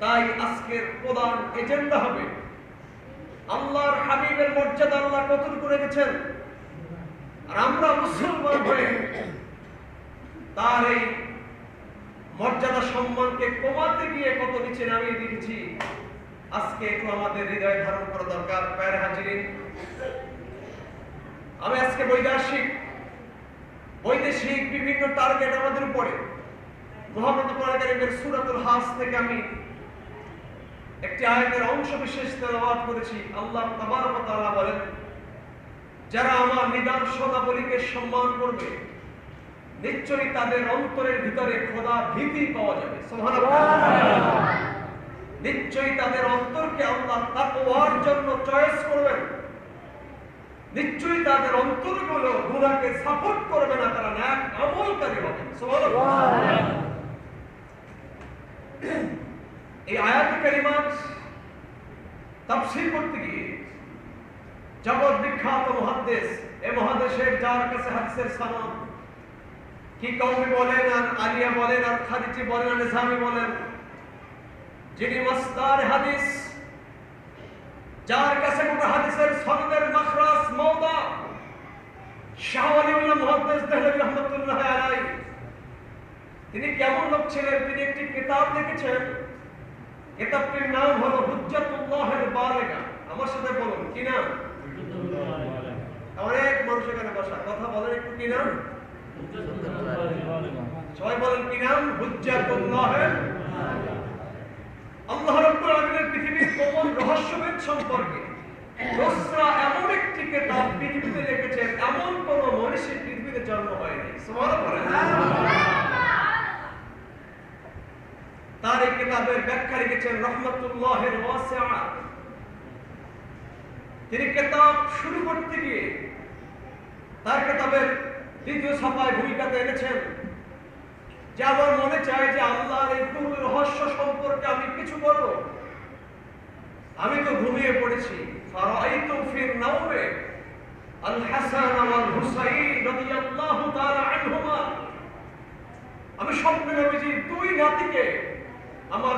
তাই আজকের প্রধান এজেন্ডা হবে আল্লাহর হাবিবের মর্যাদা আল্লাহ কতটুকু রেখেছেন আর আমরা মুসলমান হয়ে তার এই মর্যাদা সম্মানকে কমাতে গিয়ে কত নিচে নামিয়ে দিয়েছি, আজকে একটু আমাদের হৃদয় ধারণ করা দরকার। প্যার হাজিরিন, আমি আজকে বৈদেশিক বৈদেশিক বিভিন্ন টার্গেট আমাদের উপরে। মোহাম্মদ কোরআন কারীমের সূরাতুল হাস থেকে আমি একটি আয়াতের অংশ বিশেষ তেলাওয়াত করেছি। আল্লাহ তাবারক তাআলা বলেন, যারা আমার নিদর্শনাবলীকে সম্মান করবে, নিশ্চয়ই তাদের অন্তরের ভিতরে খোদা ভীতি পাওয়া যাবে। নিশ্চয়ই তাদের অন্তরকে আল্লাহ তাকওয়ার জন্য চয়েস করবেন। নিশ্চয়ই তাদের অন্তরগুলো গুনাহকে সাপোর্ট করবে না, তারা ন্যাক আমলকারী হবে। সুবহানাল্লাহ। এই আয়াত কারিমার তাফসীর করতে গিয়ে জগৎ বিখ্যাত মহাদ্দেশ এ মহাদেশের যার কাছে হাদিসের সনদ কি কওমি বলেন আর আলিয়া বলেন আর খাদিজি বলেন আর নিজামি বলেন, যিনি মাস্তার হাদিস, যার কাছে কোনো হাদিসের সনদের মাখরাজ মওদা, শাহ আলিউল্লাহ মুহাদ্দিস দেহলভী রহমাতুল্লাহ আলাইহি, তিনি কেমন লোক ছিলেন? তিনি একটি কিতাব লিখেছেন কিতাবটির নাম হলো হুজ্জাতুল্লাহের বালেগা। আমার সাথে বলুন, কি নাম? অনেক মানুষ এখানে বসা। কথা বলেন একটু, কি নাম? সবাই বলেন, কি নাম? আল্লাহ রাব্বুল আলামিনের পৃথিবীর গোপন রহস্যভেদ সম্পর্কে রসরা এমন একটি পৃথিবীতে এমন কোন মনীষীর পৃথিবীতে জন্ম হয়নি তার এই কিতাবের ব্যাখ্যা লিখেছেন রহমতুল্লাহের তিনি কিতাব শুরু করতে গিয়ে তার কিতাবের দ্বিতীয় ছাপায় ভূমিকাতে এনেছেন যে আমার মনে চায় যে আল্লাহর এই গুরু রহস্য সম্পর্কে আমি কিছু বলব। আমি তো ঘুমিয়ে পড়েছি। ফারাইতু ফির নাওমে আল হাসান ওয়াল হুসাইন রাদিয়াল্লাহু তাআলা আনহুমা। আমি স্বপ্নে নবীজির দুই নাতিকে আমার